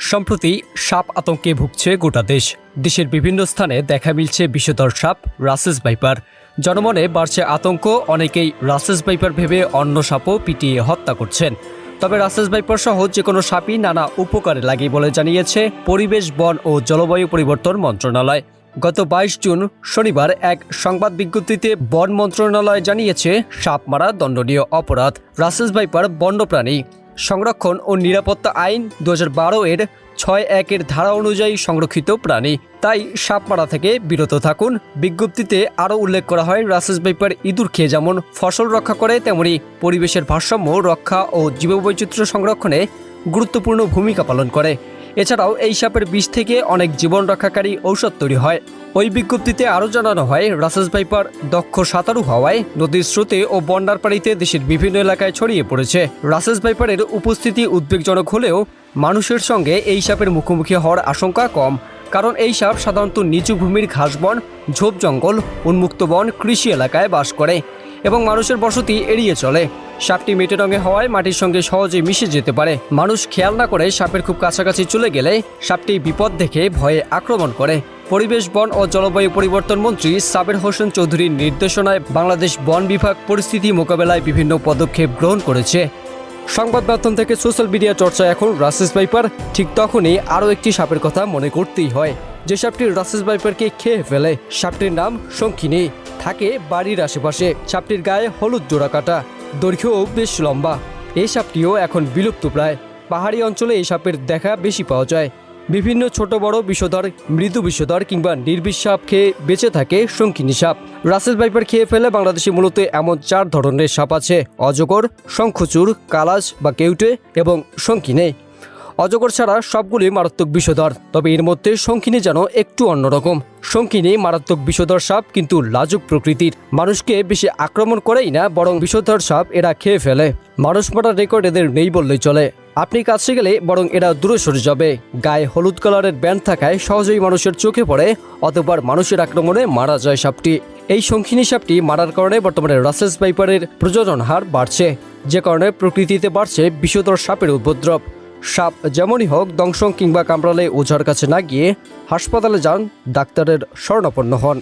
সম্প্রতি সাপ আতঙ্কে ভুগছে গোটা দেশ। দেশের বিভিন্ন স্থানে দেখা মিলছে বিষধর সাপ, রাসেস ভাইপার। জনমনে বাড়ছে আতঙ্ক, অনেকেই রাসেস ভাইপার ভেবে অন্য সাপও পিটিয়ে হত্যা করছেন। তবে রাসেস ভাইপার সহ যে কোনো সাপই নানা উপকারে লাগে বলে জানিয়েছে পরিবেশ, বন ও জলবায়ু পরিবর্তন মন্ত্রণালয়। গত বাইশ জুন শনিবার এক সংবাদ বিজ্ঞপ্তিতে বন মন্ত্রণালয় জানিয়েছে, সাপ মারা দণ্ডনীয় অপরাধ। রাসেস ভাইপার বন্যপ্রাণী। সংরক্ষণ ও নিরাপত্তা আইন দু হাজার বারো এর ছয় একের ধারা অনুযায়ী সংরক্ষিত প্রাণী। তাই সাপ মারা থেকে বিরত থাকুন। বিজ্ঞপ্তিতে আরও উল্লেখ করা হয় রাসেস ভাইপার ইঁদুর খেয়ে যেমন ফসল রক্ষা করে, তেমনি পরিবেশের ভারসাম্য রক্ষা ও জীববৈচিত্র্য সংরক্ষণে গুরুত্বপূর্ণ ভূমিকা পালন করে। এছাড়াও এই সাপের বিষ থেকে অনেক জীবন রক্ষাকারী ঔষধ তৈরি হয়। ওই বিজ্ঞপ্তিতে আরও জানানো হয় রাসেস ভাইপার দক্ষ সাঁতারু হওয়ায় নদীর স্রোতে ও বন্যার পানিতে দেশের বিভিন্ন এলাকায় ছড়িয়ে পড়েছে। রাসেস ভাইপারের উপস্থিতি উদ্বেগজনক হলেও মানুষের সঙ্গে এই সাপের মুখোমুখি হওয়ার আশঙ্কা কম। কারণ এই সাপ সাধারণত নিচু ভূমির ঘাসবন, ঝোপ জঙ্গল, উন্মুক্ত বন, কৃষি এলাকায় বাস করে। এবং মানুষের বসতি এড়িয়ে চলে। সাপটি মেটে রঙে হওয়ায় মাটির সঙ্গে সহজে মিশে যেতে পারে। মানুষ খেয়াল না করে সাপের খুব কাছাকাছি চলে গেলে সাপটি বিপদ দেখে ভয়ে আক্রমণ করে। পরিবেশ, বন ও জলবায়ু পরিবর্তন মন্ত্রী সাবের হোসেন চৌধুরীর নির্দেশনায় বাংলাদেশ বন বিভাগ পরিস্থিতি মোকাবেলায় বিভিন্ন পদক্ষেপ গ্রহণ করেছে। সংবাদ মাধ্যম থেকে সোশ্যাল মিডিয়া চর্চা এখন রাসেস ভাইপার, ঠিক তখনই আরও একটি সাপের কথা মনে করতেই হয়। যে সাপটি রাসেস ভাইপারকে খেয়ে ফেলে, সাপটির নাম শঙ্কিনী, থাকে বাড়ির আশেপাশে। সাপটির গায়ে হলুদ জোড়া কাটা, দৈর্ঘ্যও বেশ লম্বা। এই সাপটিও এখন বিলুপ্ত প্রায় পাহাড়ি অঞ্চলে এই সাপের দেখা বেশি পাওয়া যায়। বিভিন্ন ছোট বড় বিষধর, মৃদু বিষধর কিংবা নির্বিষ সাপ খেয়ে বেঁচে থাকে শঙ্কিনী সাপ। রাসেল ভাইপার খেয়ে ফেলে বাংলাদেশে মূলত এমন চার ধরনের সাপ আছে, অজগর শঙ্খচূড় কালাজ বা কেউটে এবং শঙ্কিনে। অজগর ছাড়া সবগুলি মারাত্মক বিষধর, তবে এর মধ্যে শঙ্কিনী যেন একটু অন্যরকম। শঙ্কিনী মারাত্মক বিষধর সাপ কিন্তু লাজুক প্রকৃতির। মানুষকে বেশি আক্রমণ করেই না, বরং বিষধর সাপ এরা খেয়ে ফেলে। মানুষ মারার রেকর্ড এদের নেই বললেই চলে। আপনি কাছে গেলে বরং এরা দূরে সরে যাবে। গায়ে হলুদ কালারের ব্যান্ড থাকায় সহজেই মানুষের চোখে পড়ে অতবার মানুষের আক্রমণে মারা যায় সাপটি। এই শঙ্খিনী সাপটি মারার কারণে বর্তমানে রাসেস ভাইপারের প্রজনন হার বাড়ছে, যে কারণে প্রকৃতিতে বাড়ছে বিষধর সাপের উপদ্রব। সাপ যেমনই হোক দংশন কিংবা কামড়ালে ওঝার কাছে না গিয়ে হাসপাতালে যান, ডাক্তারের শরণাপন্ন হন।